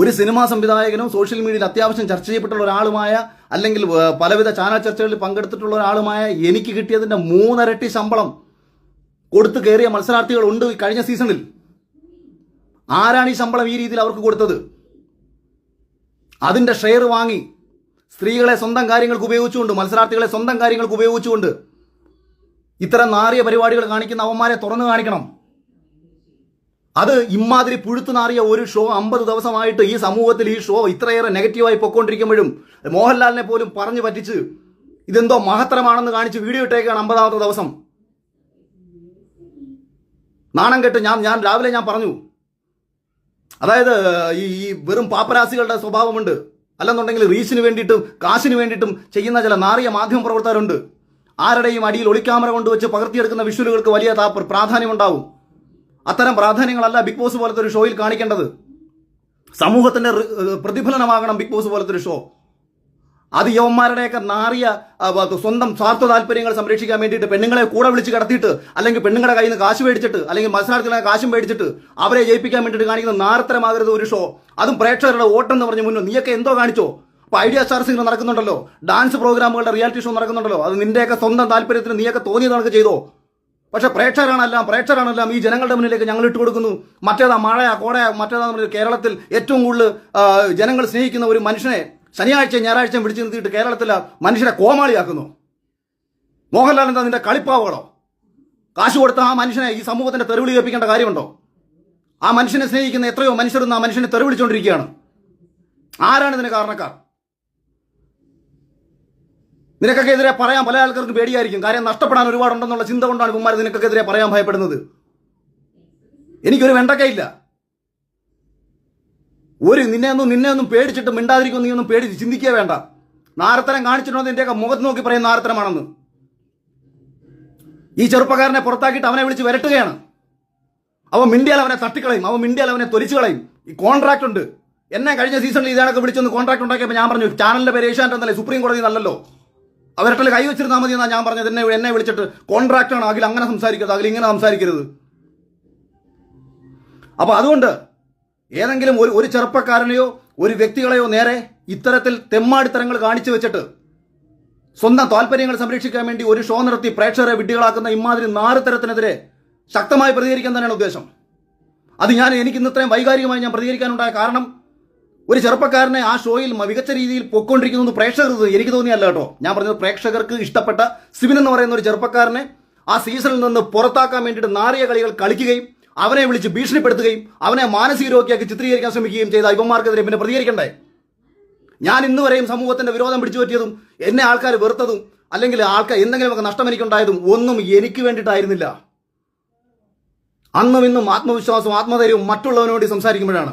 ഒരു സിനിമാ സംവിധായകനും സോഷ്യൽ മീഡിയയിൽ അത്യാവശ്യം ചർച്ച ചെയ്യപ്പെട്ടുള്ള ഒരാളുമായ അല്ലെങ്കിൽ പലവിധ ചാനൽ ചർച്ചകളിൽ പങ്കെടുത്തിട്ടുള്ള ഒരാളുമായ എനിക്ക് കിട്ടിയതിന്റെ മൂന്നരട്ടി ശമ്പളം കൊടുത്തു കയറിയ മത്സരാർത്ഥികൾ ഉണ്ട് കഴിഞ്ഞ സീസണിൽ. ആരാണ് ഈ ശമ്പളം ഈ രീതിയിൽ അവർക്ക് കൊടുത്തത്? അതിന്റെ ഷെയർ വാങ്ങി സ്ത്രീകളെ സ്വന്തം കാര്യങ്ങൾക്ക് ഉപയോഗിച്ചുകൊണ്ട് മത്സരാർത്ഥികളെ സ്വന്തം കാര്യങ്ങൾക്ക് ഉപയോഗിച്ചുകൊണ്ട് ഇത്തരം നാറിയ പരിപാടികൾ കാണിക്കുന്ന അവന്മാരെ തുറന്നു കാണിക്കണം. അത് ഇമാതിരി പുഴുത്തുനാറിയ ഒരു ഷോ അമ്പത് ദിവസമായിട്ട് ഈ സമൂഹത്തിൽ ഈ ഷോ ഇത്രയേറെ നെഗറ്റീവായി പൊയ്ക്കൊണ്ടിരിക്കുമ്പോഴും മോഹൻലാലിനെ പോലും പറഞ്ഞു പറ്റിച്ച് ഇതെന്തോ മഹത്തരമാണെന്ന് കാണിച്ച് വീഡിയോ ഇട്ടേക്കാണ് അമ്പതാമത്തെ ദിവസം. നാണം കെട്ട് ഞാൻ ഞാൻ രാവിലെ ഞാൻ പറഞ്ഞു. അതായത് ഈ ഈ വെറും പാപ്പരാസികളുടെ സ്വഭാവമുണ്ട്. അല്ലെന്നുണ്ടെങ്കിൽ റീച്ചിന് വേണ്ടിയിട്ടും കാശിന് വേണ്ടിയിട്ടും ചെയ്യുന്ന ചില നാറിയ മാധ്യമ പ്രവർത്തകരുണ്ട്. ആരുടെയും അടിയിൽ ഒളിക്യാമറ കൊണ്ടുവച്ച് പകർത്തിയെടുക്കുന്ന വിഷ്വലുകൾക്ക് വലിയ പ്രാധാന്യമുണ്ടാവും. അത്തരം പ്രാധാന്യങ്ങളല്ല ബിഗ് ബോസ് പോലത്തെ ഒരു ഷോയിൽ കാണിക്കേണ്ടത്. സമൂഹത്തിന്റെ പ്രതിഫലനമാകണം ബിഗ് ബോസ് പോലത്തെ ഒരു ഷോ. അത് യവന്മാരുടെയൊക്കെ നാറിയ സ്വന്തം സ്വാർത്ഥ താല്പര്യങ്ങൾ സംരക്ഷിക്കാൻ വേണ്ടിയിട്ട് പെണ്ണുങ്ങളെ കൂടെ വിളിച്ച് കടത്തിയിട്ട് അല്ലെങ്കിൽ പെണ്ണുങ്ങളുടെ കയ്യിൽ നിന്ന് കാശ് മേടിച്ചിട്ട് അല്ലെങ്കിൽ മത്സരാർത്ഥികളെ കാശും മേടിച്ചിട്ട് അവരെ ജയിപ്പിക്കാൻ വേണ്ടിയിട്ട് കാണിക്കുന്ന നാരത്തരമാകരുത് ഒരു ഷോ. അതും പ്രേക്ഷകരുടെ ഓട്ടം എന്ന് പറഞ്ഞ് മുന്നോ നീയൊക്കെ എന്തോ കാണിച്ചോ? അപ്പൊ ഐഡിയ സ്റ്റാർസ് ഇങ്ങനെ നടക്കുന്നുണ്ടല്ലോ. ഡാൻസ് പ്രോഗ്രാമുകളുടെ റിയാലിറ്റി ഷോ നടക്കുന്നുണ്ടല്ലോ. അത് നിന്റെയൊക്കെ സ്വന്തം താല്പര്യത്തിന് നീയൊക്കെ തോന്നിയത് നടക്കുക ചെയ്തോ? പക്ഷെ പ്രേക്ഷകരാണെല്ലാം പ്രേക്ഷകരാണെല്ലാം ഈ ജനങ്ങളുടെ മുന്നിലേക്ക് ഞങ്ങൾ ഇട്ട് കൊടുക്കുന്നു. മറ്റേതാ മഴയാ കോടയാ മറ്റേതാ കേരളത്തിൽ ഏറ്റവും കൂടുതൽ ജനങ്ങൾ സ്നേഹിക്കുന്ന ഒരു മനുഷ്യനെ ശനിയാഴ്ച ഞായറാഴ്ചയും വിളിച്ചു നിർത്തിയിട്ട് കേരളത്തിൽ മനുഷ്യരെ കോമാളിയാക്കുന്നു. മോഹൻലാൽ എന്താ നിന്റെ കളിപ്പാവുകളോ കാശ് കൊടുത്ത ആ മനുഷ്യനെ ഈ സമൂഹത്തിന്റെ തെരുവിളി കേൾപ്പിക്കേണ്ട കാര്യമുണ്ടോ? ആ മനുഷ്യനെ സ്നേഹിക്കുന്ന എത്രയോ മനുഷ്യരൊന്നും ആ മനുഷ്യനെ തെരുവിളിച്ചുകൊണ്ടിരിക്കുകയാണ് ആരാണ് ഇതിന് കാരണക്കാർ? നിനക്കൊക്കെ എതിരെ പറയാൻ പല ആൾക്കാർക്ക് പേടിയായിരിക്കും. കാര്യം നഷ്ടപ്പെടാൻ ഒരുപാടുണ്ടെന്നുള്ള ചിന്ത കൊണ്ടാണ് കുമാർ നിനക്കൊക്കെ എതിരെ പറയാൻ ഭയപ്പെടുന്നത്. എനിക്കൊരു വെണ്ടക്കയില്ല. ഒരു നിന്നെ ഒന്നും നിന്നെ ഒന്നും പേടിച്ചിട്ട് മിണ്ടാതിരിക്കും നീ ഒന്നും പേടി ചിന്തിക്കുക വേണ്ട. നാരത്തരം കാണിച്ചിട്ടുണ്ടോ നിന്റെയൊക്കെ മുഖത്ത് നോക്കി പറയുന്ന നാരത്തരമാണെന്ന് ഈ ചെറുപ്പക്കാരനെ പുറത്താക്കിയിട്ട് അവനെ വിളിച്ച് വരട്ടുകയാണ്. അവൻ മിണ്ടിയാൽ അവനെ തട്ടിക്കളയും. അവൻ മിണ്ടിയാൽ അവനെ തൊലിച്ചു കളയും. ഈ കോൺട്രാക്ട് ഉണ്ട്. എന്നെ കഴിഞ്ഞ സീസണിൽ ഇതാണൊക്കെ വിളിച്ചൊന്ന് കോൺട്രാക്ട് ഉണ്ടാക്കിയപ്പോൾ ഞാൻ പറഞ്ഞു ചാനലിന്റെ പേര് ഏഷ്യാനെറ്റ് സുപ്രീം കോടതി നല്ലല്ലോ അവരുടെ കൈ വെച്ചിരുന്നാൽ മതി എന്നാണ് ഞാൻ പറഞ്ഞത്. എന്നെ എന്നെ വിളിച്ചിട്ട് കോൺട്രാക്റ്റാണ് അഖിൽ അങ്ങനെ സംസാരിക്കരുത്. അഖിൽ ഇങ്ങനെ സംസാരിക്കരുത്. അപ്പൊ അതുകൊണ്ട് ഏതെങ്കിലും ഒരു ഒരു ചെറുപ്പക്കാരനെയോ ഒരു വ്യക്തികളെയോ നേരെ ഇത്തരത്തിൽ തെമ്മാടിത്തരങ്ങൾ കാണിച്ചു വെച്ചിട്ട് സ്വന്തം താല്പര്യങ്ങൾ സംരക്ഷിക്കാൻ വേണ്ടി ഒരു ഷോ നടത്തി പ്രേക്ഷകരെ വിഡ്ഢികളാക്കുന്ന ഇമാതിരി നാറുതരത്തിനെതിരെ ശക്തമായി പ്രതികരിക്കാൻ തന്നെയാണ് ഉദ്ദേശം. അത് ഞാൻ എനിക്ക് ഇന്ന് ഇത്രയും വൈകാരികമായി ഞാൻ പ്രതികരിക്കാനുണ്ടായ കാരണം ഒരു ചെറുപ്പക്കാരനെ ആ ഷോയിൽ മികച്ച രീതിയിൽ പൊക്കൊണ്ടിരിക്കുന്നു പ്രേക്ഷകർ എനിക്ക് തോന്നിയല്ല കേട്ടോ. ഞാൻ പറഞ്ഞത് പ്രേക്ഷകർക്ക് ഇഷ്ടപ്പെട്ട സിബിൻ എന്ന് പറയുന്ന ഒരു ചെറുപ്പക്കാരനെ ആ സീസണിൽ നിന്ന് പുറത്താക്കാൻ വേണ്ടിയിട്ട് നാറിയ കളികൾ കളിക്കുകയും അവനെ വിളിച്ച് ഭീഷണിപ്പെടുത്തുകയും അവനെ മാനസിക രോഗിയാക്കി ചിത്രീകരിക്കാൻ ശ്രമിക്കുകയും ചെയ്ത ഇവന്മാർക്കെതിരെ പിന്നെ പ്രതികരിക്കണ്ടേ? ഞാൻ ഇന്ന് വരെയും സമൂഹത്തിന്റെ വിരോധം പിടിച്ചു പറ്റിയതും എന്നെ ആൾക്കാർ വെറുത്തതും അല്ലെങ്കിൽ ആൾക്കാർ എന്തെങ്കിലുമൊക്കെ നഷ്ടം എനിക്കുണ്ടായതും ഒന്നും എനിക്ക് വേണ്ടിയിട്ടായിരുന്നില്ല. അന്നും ഇന്നും ആത്മവിശ്വാസവും ആത്മധൈര്യവും മറ്റുള്ളവനോട് സംസാരിക്കുമ്പോഴാണ്.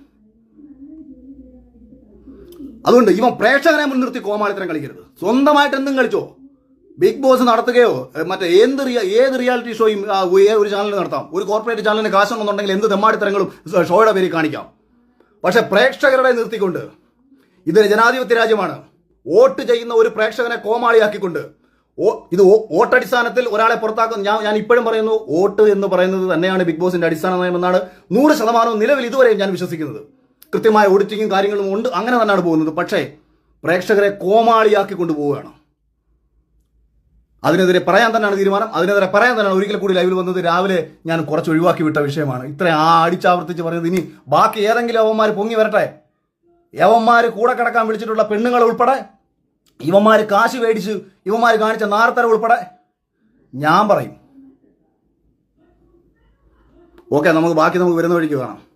അതുകൊണ്ട് ഇവൻ പ്രേക്ഷകനെ മുൻനിർത്തി കോമാളിത്തരം കളിക്കരുത്. സ്വന്തമായിട്ട് എന്തും കളിച്ചോ? ബിഗ് ബോസ് നടത്തുകയോ മറ്റേ എന്ത് ഏത് റിയാലിറ്റി ഷോയും ഒരു ചാനലിൽ നടത്താം. ഒരു കോർപ്പറേറ്റ് ചാനലിന് കാശുണ്ടെന്നുണ്ടെങ്കിൽ എന്ത് തെമ്മാടിത്തരങ്ങളും ഷോയുടെ പേരിൽ കാണിക്കാം. പക്ഷെ പ്രേക്ഷകരുടെ നിർത്തിക്കൊണ്ട് ഇതൊരു ജനാധിപത്യ രാജ്യമാണ്. വോട്ട് ചെയ്യുന്ന ഒരു പ്രേക്ഷകനെ കോമാളിയാക്കിക്കൊണ്ട് ഓ- ഇത് വോട്ടടിസ്ഥാനത്തിൽ ഒരാളെ പുറത്താക്കുന്ന ഞാൻ ഞാൻ ഇപ്പോഴും പറയുന്നു വോട്ട് എന്ന് പറയുന്നത് തന്നെയാണ് ബിഗ് ബോസിന്റെ അടിസ്ഥാന നയമെന്നാണ് നൂറ് ശതമാനവും നിലവിൽ ഇതുവരെയും ഞാൻ വിശ്വസിക്കുന്നത്. കൃത്യമായ ഓഡിറ്റിങ്ങും കാര്യങ്ങളും ഉണ്ട്. അങ്ങനെ തന്നെയാണ് പോകുന്നത്. പക്ഷേ പ്രേക്ഷകരെ കോമാളിയാക്കി കൊണ്ടുപോവുകയാണ്. അതിനെതിരെ പറയാൻ തന്നെയാണ് തീരുമാനം. അതിനെതിരെ പറയാൻ തന്നെയാണ് ഒരിക്കൽ കൂടി ലൈവിൽ വന്നത്. രാവിലെ ഞാൻ കുറച്ച് ഒഴിവാക്കി വിട്ട വിഷയമാണ്. ഇത്ര ആ അടിച്ചാവർത്തിച്ച് പറയുന്നത് ഇനി ബാക്കി ഏതെങ്കിലും അവന്മാർ പൊങ്ങി വരട്ടെ. യവന്മാർ കൂടെ കിടക്കാൻ വിളിച്ചിട്ടുള്ള പെണ്ണുങ്ങൾ ഉൾപ്പെടെ ഇവന്മാർ കാശ് മേടിച്ച് ഇവന്മാർ കാണിച്ച നാർത്തര ഉൾപ്പെടെ ഞാൻ പറയും. ഓക്കെ നമുക്ക് ബാക്കി നമുക്ക് വരുന്ന വഴിക്ക് കാണാം.